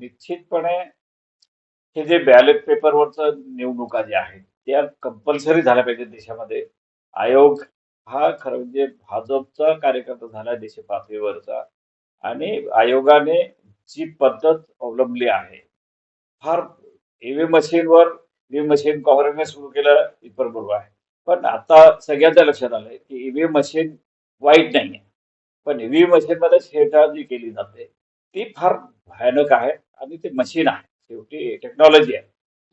निश्चितपणे हे जे बॅलेट पेपरवरचं निवडणुका ज्या आहेत त्या कंपल्सरी झाल्या पाहिजेत देशामध्ये. आयोग हा खरं म्हणजे भाजपचा कार्यकर्ता झाला देश पातळीवरचा आणि आयोगाने जी पद्धत अवलंबली आहे फार ईव्हीएम मशीनवर ईव्हीएम मशीन काँग्रेसने सुरू केलं इतर बरोबर आहे. पण आता सगळ्यांच्या लक्षात आलंय की ईव्हीएम मशीन वाईट नाही आहे पण ईव्हीएम मशीनमध्ये छेडछाड जी केली जाते. ती फार भयानक आहे आणि ते मशीन आहे. शेवटी टेक्नॉलॉजी आहे.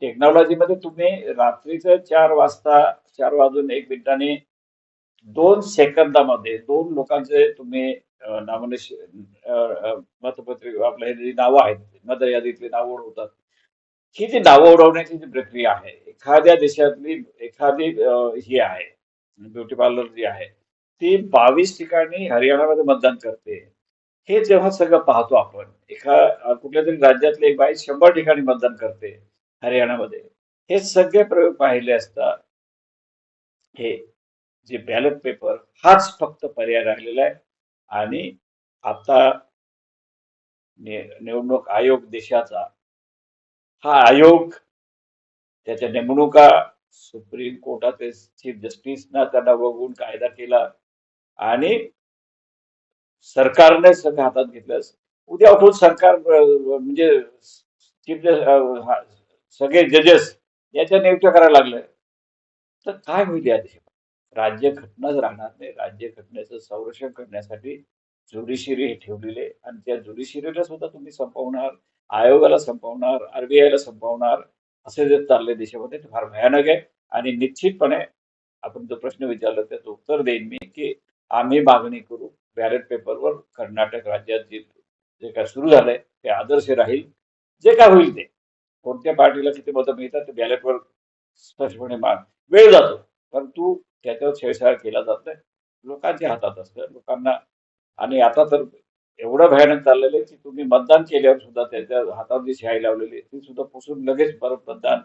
टेक्नॉलॉजीमध्ये तुम्ही रात्रीचं चार वाजता चार वाजून एक मिनिटाने दोन सेकंदामध्ये दोन लोकांचे तुम्ही नॉमिनेशन मतपत्रिका आपल्या जी नावं आहेत मदर यादीतली नावं उडवतात ही जी नावं उडवण्याची जी प्रक्रिया आहे एखाद्या देशातली एखादी ही आहे ब्युटी पार्लर जी आहे ती बावीस ठिकाणी हरियाणामध्ये मतदान करते. हे जेव्हा सगळं पाहतो आपण एका कुठल्या तरी राज्यातले एक बाई शंभर ठिकाणी मतदान करते हरियाणामध्ये हे सगळे प्रयोग पाहिले असता हे जे बॅलेट पेपर हाच फक्त पर्याय राहिलेला आहे. आणि आता निवडणूक आयोग देशाचा हा आयोग त्याच्या नेमणुका सुप्रीम कोर्टाचे चीफ जस्टिसना त्यांना बघून कायदा केला. आणि सरकारने सगळं हातात घेतलं उद्या उठून सरकार म्हणजे चीफ सगळे जजेस याच्या नियुक्त्या करायला लागलं. तर काय होईल या देशात राज्य घटनाच राहणार नाही. राज्य घटनेचं संरक्षण करण्यासाठी ज्युडिशियरी हे ठेवलेले आणि त्या ज्युडिशियरीला सुद्धा तुम्ही संपवणार आयोगाला संपवणार आरबीआयला संपवणार असे जे चालले देशामध्ये ते फार भयानक आहे. आणि निश्चितपणे आपण जो प्रश्न विचारला त्याचं उत्तर देईन मी की आम्ही मागणी करू बॅलेट पेपरवर कर्नाटक राज्यात जे जे काय सुरू झालंय ते आदर्श राहील जे काय होईल ते. कोणत्या पार्टीला किती मतं मिळतात ते बॅलेटवर स्पष्टपणे मान वेळ जातो. परंतु त्याच्यावर छेडछाड केला जात नाही लोकांच्या हातात असतं. लोकांना आणि आता तर एवढं भयानक चाललेलं आहे की तुम्ही मतदान केल्यावर सुद्धा त्याच्या हातात जी शाई लावलेली आहे ती सुद्धा पुसून लगेच परत मतदान.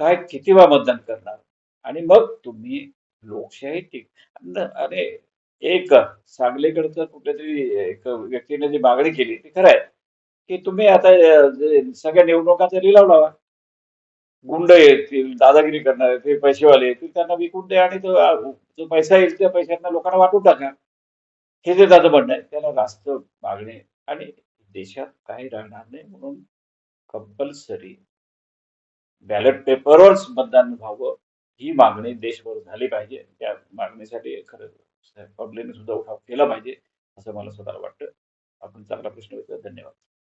काय किती वेळा मतदान करणार? आणि मग तुम्ही लोकशाही टिक अरे आणि एक सांगलीकडचं कुठेतरी एक व्यक्तीने जी मागणी केली ती खरं आहे. की तुम्ही आता जे सगळ्या निवडणुकांचा लिलाव लावा गुंड येतील दादागिरी करणारे ते पैसेवाले येतील त्यांना विकून द्या आणि तो जो पैसा येईल त्या पैशांना लोकांना वाटून टाका. हे जे दादा म्हणणं आहे त्याला रास्त मागणी आणि देशात काही राहणार नाही म्हणून कंपल्सरी बॅलेट पेपरवरच मतदान व्हावं ही मागणी देशभर झाली पाहिजे. त्या मागणीसाठी खरं पब्लिकने सुद्धा उठाव केला पाहिजे असं मला स्वतःला वाटतं. आपण चांगला प्रश्न विचार धन्यवाद.